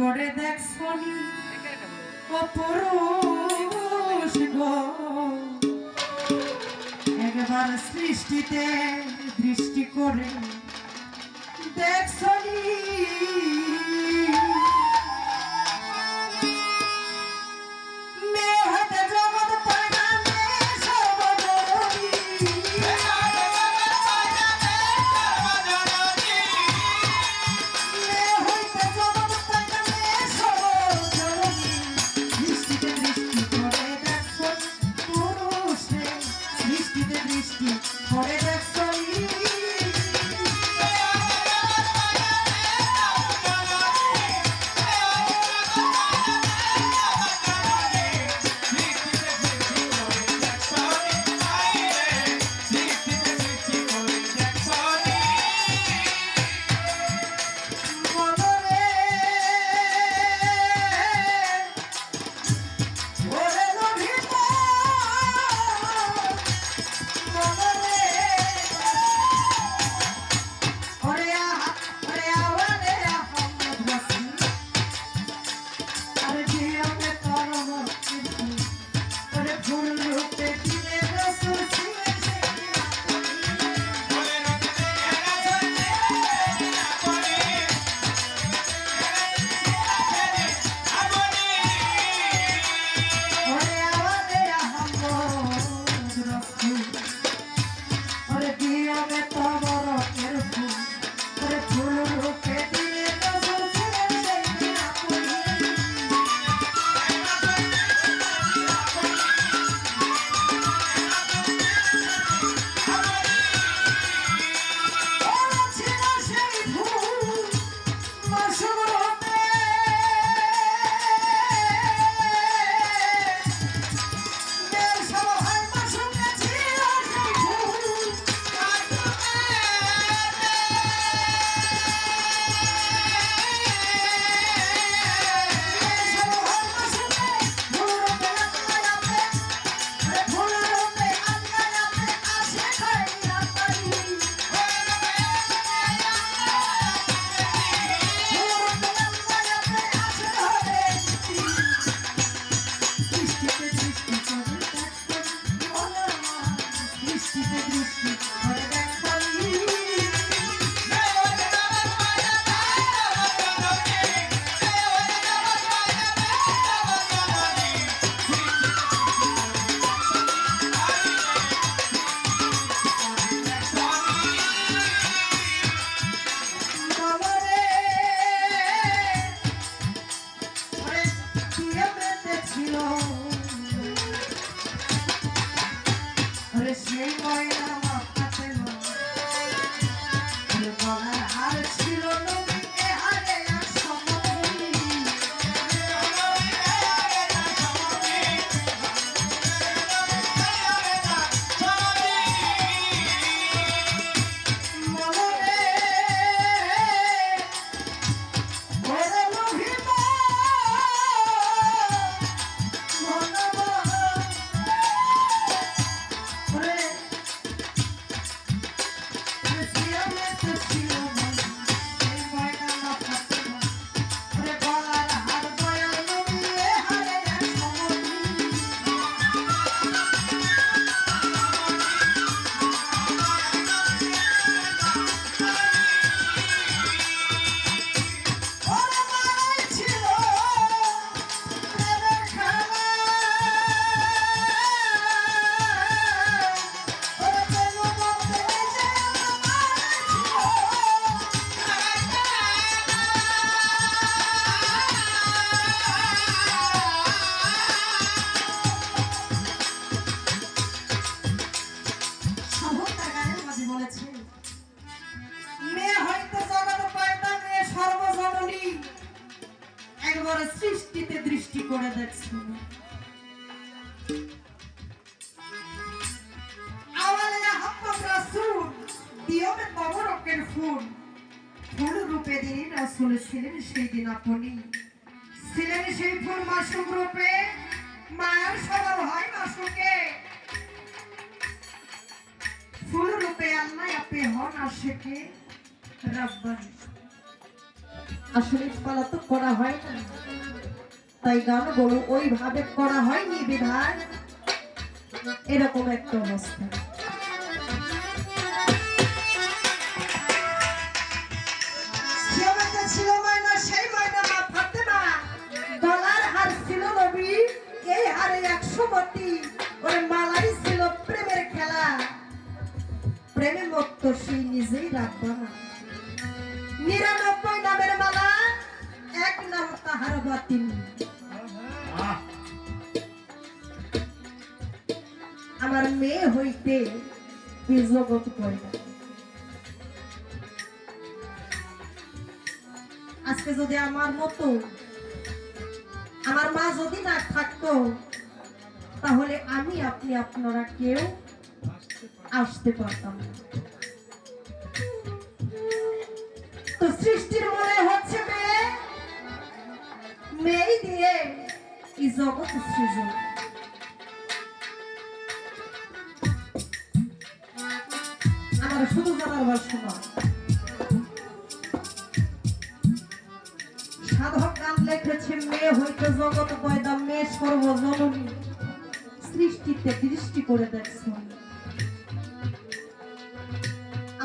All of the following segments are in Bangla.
করে দেখছন অপরুষ একবার সৃষ্টিতে দৃষ্টি করে দেখছনি Спасибо, игрушки. listening for you. আমার সৃষ্টিতে দৃষ্টি করে দেখছে। ফুল রূপে দিনই আপনি হন আশেকে রাব্বানি। আসলে পালা তো করা হয় না। তাই গানগুলো ওইভাবে করা হয়নি বিধায়। এরকম একটা অবস্থা। এই হারে একশো মালাই ছিল প্রেমের খেলা। নিজেই নিরানব্বই আমার মেয়ে হইতে পয়দা আজকে যদি আমার মতো, আমার মা যদি না থাকতো, তাহলে আমি আপনি আপনারা কেউ আসতে পারতাম তো সৃষ্টির মেয়ে দিয়ে এই জগৎ সৃজন। আমার শুধু জানার নয়। সাধক গান লিখেছে, মেয়ে হইতে জগৎ পয়দা মেয়ে সর্বজননী সৃষ্টিতে দৃষ্টি করে দেখছেন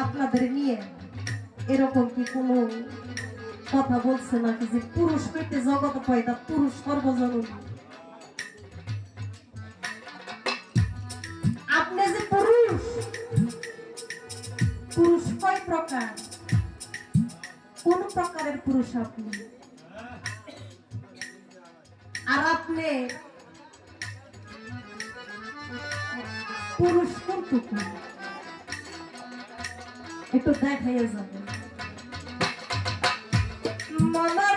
আপনাদের নিয়ে এরকম কি কোনো কথা বলছে নাকি যে পুরুষ হইতে জগৎ পয়দা পুরুষ সর্বজননী। আপনি যে পুরুষ পুরুষ কয় প্রকার? কোন প্রকারের পুরুষ আপনি? আর আপনি? পুরুষ কোনটুকু? একটু দেখাইয়া যাবে মনের